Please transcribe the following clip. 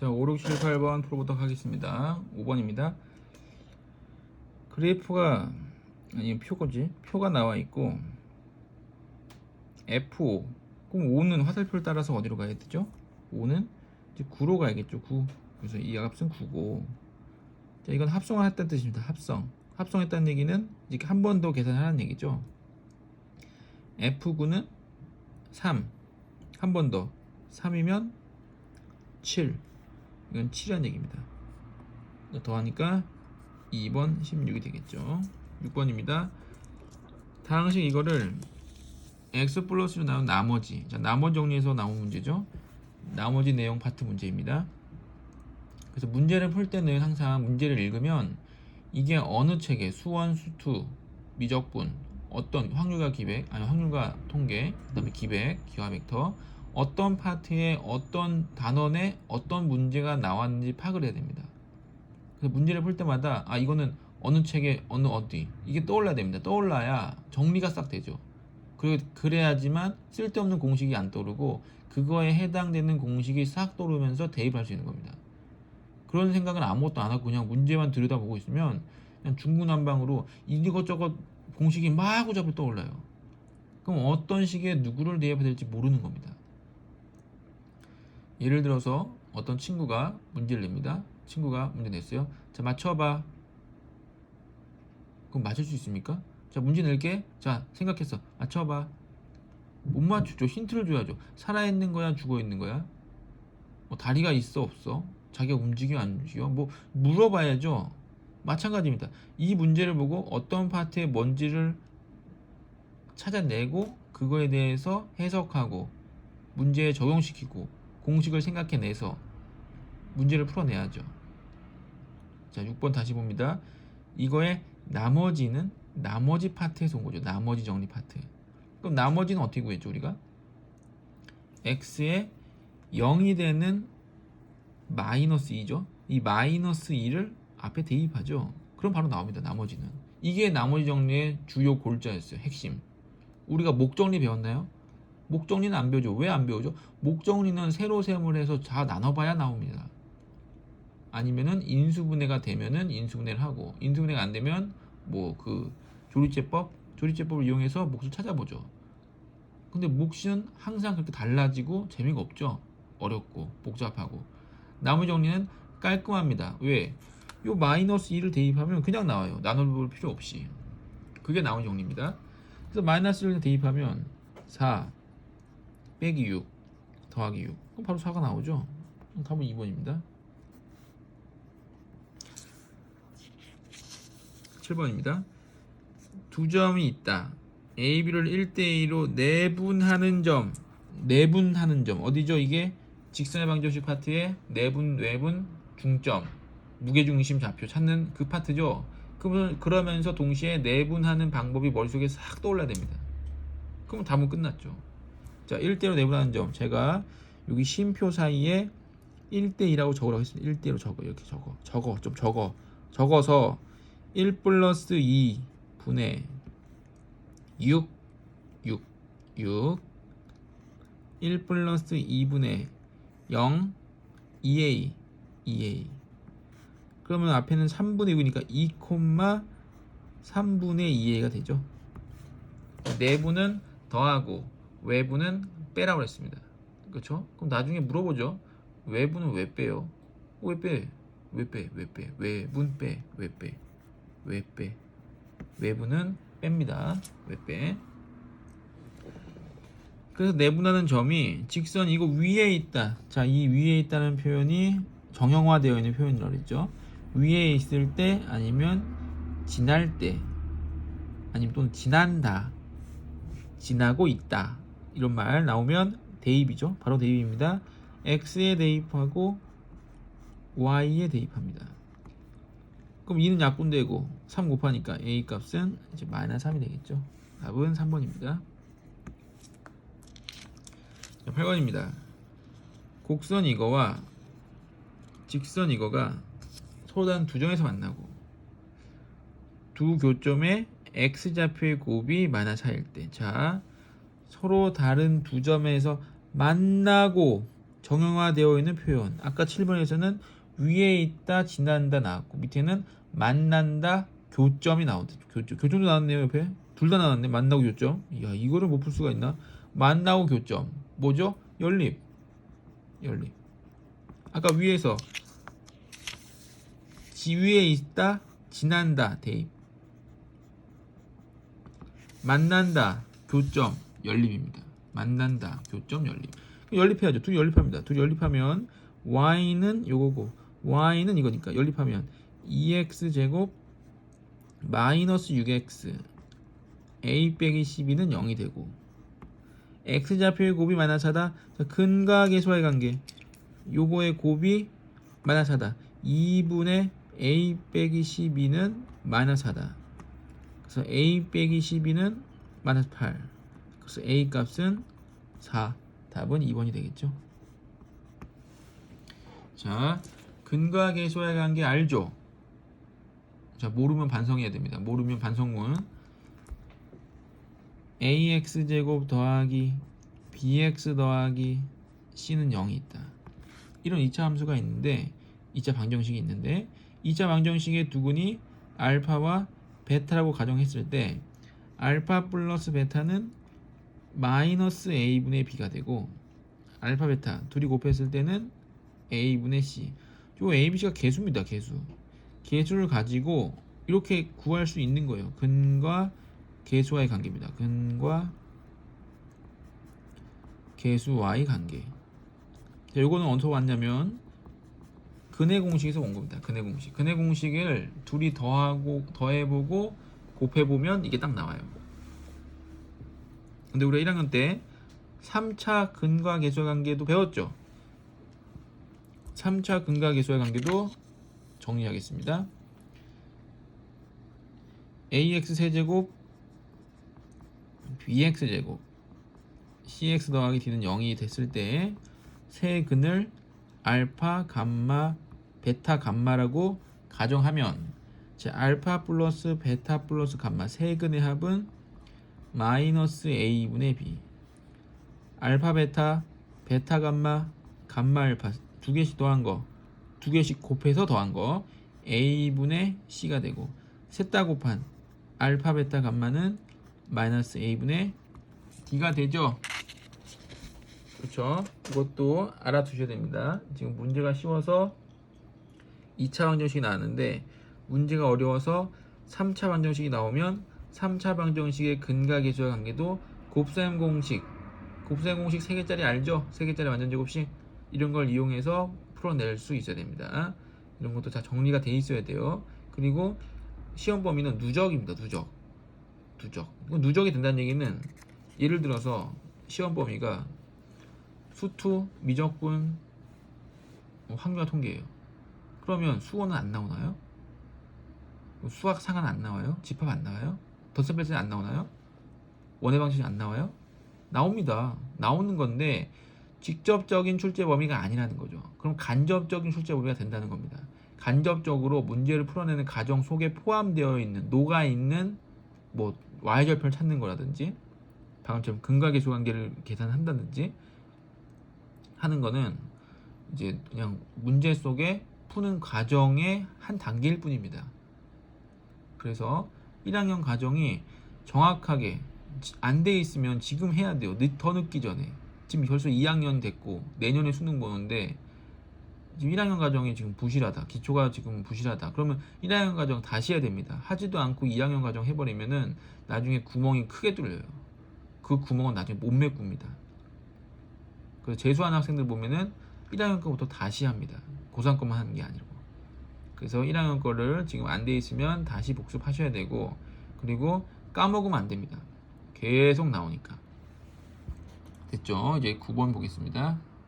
자, 5, 6, 7, 8번 풀어보도록 하겠습니다. 5번입니다. 그래프가 아니 표거지. 표가 나와 있고 F5. 그럼 5는 화살표를 따라서 어디로 가야 되죠? 5는 이제 9로 가야겠죠. 9. 그래서 이 값은 9고. 자, 이건 합성을 했다는 뜻입니다. 합성. 합성했다는 얘기는 이렇게 한 번 더 계산하라는 얘기죠. F9는 3. 한 번 더. 3이면 7. 이건 7이라는 얘기입니다. 더하니까 2번 16이 되겠죠. 6번입니다. 다항식 이거를 x 플러스로 나온 나머지 자 나머지 정리해서 나온 문제죠. 나머지 내용 파트 문제입니다. 그래서 문제를 풀 때는 항상 문제를 읽으면 이게 어느 책에 수원, 수투, 미적분, 어떤 확률과 기백, 아니 확률과 통계, 그다음에 기백, 기하 벡터 어떤 파트에 어떤 단원에 어떤 문제가 나왔는지 파악을 해야 됩니다. 그래서 문제를 풀 때마다 아 이거는 어느 책에 어느 어디 이게 떠올라야 됩니다. 떠올라야 정리가 싹 되죠. 그래야지만 쓸데없는 공식이 안 떠오르고 그거에 해당되는 공식이 싹 떠오르면서 대입할 수 있는 겁니다. 그런 생각은 아무것도 안 하고 그냥 문제만 들여다보고 있으면 그냥 중구난방으로 이것저것 공식이 마구잡이 떠올라요. 그럼 어떤 식의 누구를 대입해야 될지 모르는 겁니다. 예를 들어서 어떤 친구가 문제를 냅니다. 친구가 문제 냈어요. 자, 맞춰봐. 그럼 맞출 수 있습니까? 자, 문제 낼게. 자, 생각했어. 맞춰봐. 못 맞추죠. 힌트를 줘야죠. 살아있는 거야, 죽어 있는 거야? 뭐 다리가 있어, 없어? 자기가 움직여, 안 움직여? 뭐 물어봐야죠. 마찬가지입니다. 이 문제를 보고 어떤 파트에 뭔지를 찾아내고 그거에 대해서 해석하고 문제에 적용시키고 공식을 생각해내서 문제를 풀어내야죠. 자, 6번 다시 봅니다. 이거의 나머지는 나머지 파트에서 온 거죠. 나머지 정리 파트. 그럼 나머지는 어떻게 구했죠, 우리가? x에 0이 되는 마이너스 2죠. 이 마이너스 2를 앞에 대입하죠. 그럼 바로 나옵니다. 나머지는. 이게 나머지 정리의 주요 골자였어요. 핵심. 우리가 목 정리 배웠나요? 목 정리는 안 배우죠. 왜 안 배우죠? 목 정리는 세로 셈을 해서 다 나눠봐야 나옵니다. 아니면은 인수분해가 되면은 인수분해를 하고 인수분해가 안 되면 뭐 그 조리제법 조리제법을 이용해서 몫을 찾아보죠. 근데 몫은 항상 그렇게 달라지고 재미가 없죠. 어렵고 복잡하고 나머지 정리는 깔끔합니다. 왜? 요 마이너스 2를 대입하면 그냥 나와요. 나눠볼 필요 없이. 그게 나머지 정리입니다. 그래서 마이너스 1을 대입하면 4 빼기 6 더하기 6 그럼 바로 4가 나오죠. 답은 2번입니다. 7번입니다. 두 점이 있다. A, B를 1대2로 내분하는 점. 내분하는 점. 어디죠? 이게 직선의 방정식 파트의 내분, 외분, 중점, 무게중심 좌표 찾는 그 파트죠. 그러면 그러면서 동시에 내분하는 방법이 머릿속에 싹 떠올라야 됩니다. 그럼 답은 끝났죠. 자, 1대1로 내분하는 점. 제가 여기 쉼표 사이에 1대2라고 적으라고 했습니다. 1대1로 적어. 이렇게 적어. 적어. 좀 적어. 적어서 1 플러스 2 분의 6 6 6 1 플러스 2분의 0 2a 2a 그러면 앞에는 3분의 6이니까 2 3분의 2a가 되죠 내부는 더하고 외부는 빼라고 했습니다 그렇죠? 그럼 나중에 물어보죠 외부는 왜 빼요? 왜 빼? 왜 빼? 왜 빼? 외분 빼? 왜 빼? 왜 빼? 외부는 뺍니다. 왜 빼? 그래서 내분하는 점이 직선 이거 위에 있다. 자, 이 위에 있다는 표현이 정형화되어 있는 표현이라고 그랬죠. 위에 있을 때 아니면 지날 때 아니면 또는 지난다. 지나고 있다. 이런 말 나오면 대입이죠. 바로 대입입니다. x에 대입하고 y에 대입합니다. 그럼 2는 약분되고 3 곱하니까 a 값은 이제 마이너스 3이 되겠죠. 답은 3번입니다. 8번입니다. 곡선 이거와 직선 이거가 서로 다른 두 점에서 만나고 두 교점의 x좌표의 곱이 마이너스 4일 때. 자, 서로 다른 두 점에서 만나고 정형화되어 있는 표현. 아까 7번에서는 위에 있다, 지난다 나왔고 밑에는 만난다, 교점이 나오대. 교점. 교점도 나왔네요, 옆에. 둘 다 나왔네. 만나고 교점. 야, 이거를 못 풀 수가 있나? 만나고 교점. 뭐죠? 연립. 연립. 아까 위에서 지 위에 있다, 지난다, 대입. 만난다, 교점, 연립입니다. 만난다, 교점, 연립. 연립해야죠. 둘이 연립합니다. 둘이 연립하면 y는 요거고 y는 이거니까 연립하면 2x 제곱 마이너스 6x a 빼기 12는 0이 되고 x 좌표의 곱이 마이너스하다. 자, 근과 계수와의 관계. 요거의 곱이 마이너스하다. 2분의 a 빼기 12는 마이너스하다. 그래서 a 빼기 12는 마이너스 8. 그래서 a 값은 4. 답은 2번이 되겠죠. 자, 근과 계수와의 관계 알죠? 자, 모르면 반성해야 됩니다. 모르면 반성문. ax 제곱 더하기 bx 더하기 c는 0이 있다. 이런 2차 함수가 있는데 2차 방정식이 있는데 2차 방정식의 두근이 알파와 베타라고 가정했을 때 알파 플러스 베타는 마이너스 a분의 b가 되고 알파 베타 둘이 곱했을 때는 a분의 c. 요 a, b, c가 개수입니다 개수. 개수를 가지고 이렇게 구할 수 있는 거예요. 근과 개수와의 관계입니다. 근과 개수와의 관계. 자, 요거는 어디서 왔냐면 근의 공식에서 온 겁니다. 근의 공식. 근의 공식을 둘이 더하고 더해보고 곱해보면 이게 딱 나와요 근데 우리가 1학년 때 3차 근과 계수의 관계도 배웠죠. 3차 근과 계수의 관계도 정리하겠습니다. ax 세제곱 bx 제곱 cx 더하기 d는 0이 됐을 때 세 근을 알파, 감마, 베타, 감마라고 가정하면 제 알파 플러스 베타 플러스 감마 세 근의 합은 마이너스 a분의 b. 알파 베타 베타 감마 감마 알파 두 개씩 더한 거 두 개씩 곱해서 더한 거 a분의 c가 되고 셋 다 곱한 알파 베타 감마는 마이너스 a분의 d가 되죠? 그렇죠? 이것도 알아두셔야 됩니다. 지금 문제가 쉬워서 2차 방정식이 나왔는데 문제가 어려워서 3차 방정식이 나오면 3차 방정식의 근과 계수와 관계도 곱셈 공식 곱셈 공식 3개짜리 알죠? 3개짜리 완전제곱식 이런 걸 이용해서 풀어낼 수 있어야 됩니다 이런 것도 다 정리가 돼 있어야 돼요 그리고 시험 범위는 누적입니다 누적 누적 누적이 된다는 얘기는 예를 들어서 시험 범위가 수투, 미적분, 뭐 확률화 통계예요 그러면 수원은 안 나오나요? 수학 상한 안 나와요? 집합 안 나와요? 덧셈뺄 안 나오나요? 원의 방식이 안 나와요? 나옵니다. 나오는 건데 직접적인 출제 범위가 아니라는 거죠. 그럼 간접적인 출제 범위가 된다는 겁니다. 간접적으로 문제를 풀어내는 과정 속에 포함되어 있는 녹아 있는 뭐 y절편을 찾는 거라든지 방금처럼 근과 계수 관계를 계산한다든지 하는 거는 이제 그냥 문제 속에 푸는 과정의 한 단계일 뿐입니다. 그래서 1학년 과정이 정확하게 안 돼 있으면 지금 해야 돼요. 늦, 더 늦기 전에. 지금 벌써 2학년 됐고 내년에 수능 보는데 지금 1학년 과정이 지금 부실하다. 기초가 지금 부실하다. 그러면 1학년 과정 다시 해야 됩니다. 하지도 않고 2학년 과정 해버리면은 나중에 구멍이 크게 뚫려요. 그 구멍은 나중에 못 메꿉니다. 그래서 재수하는 학생들 보면은 1학년 거부터 다시 합니다. 고3 거만 하는 게 아니고. 그래서 1학년 거를 지금 안 돼 있으면 다시 복습하셔야 되고 그리고 까먹으면 안 됩니다. 계속 나오니까. 됐죠? 이제 9번 보겠습니다.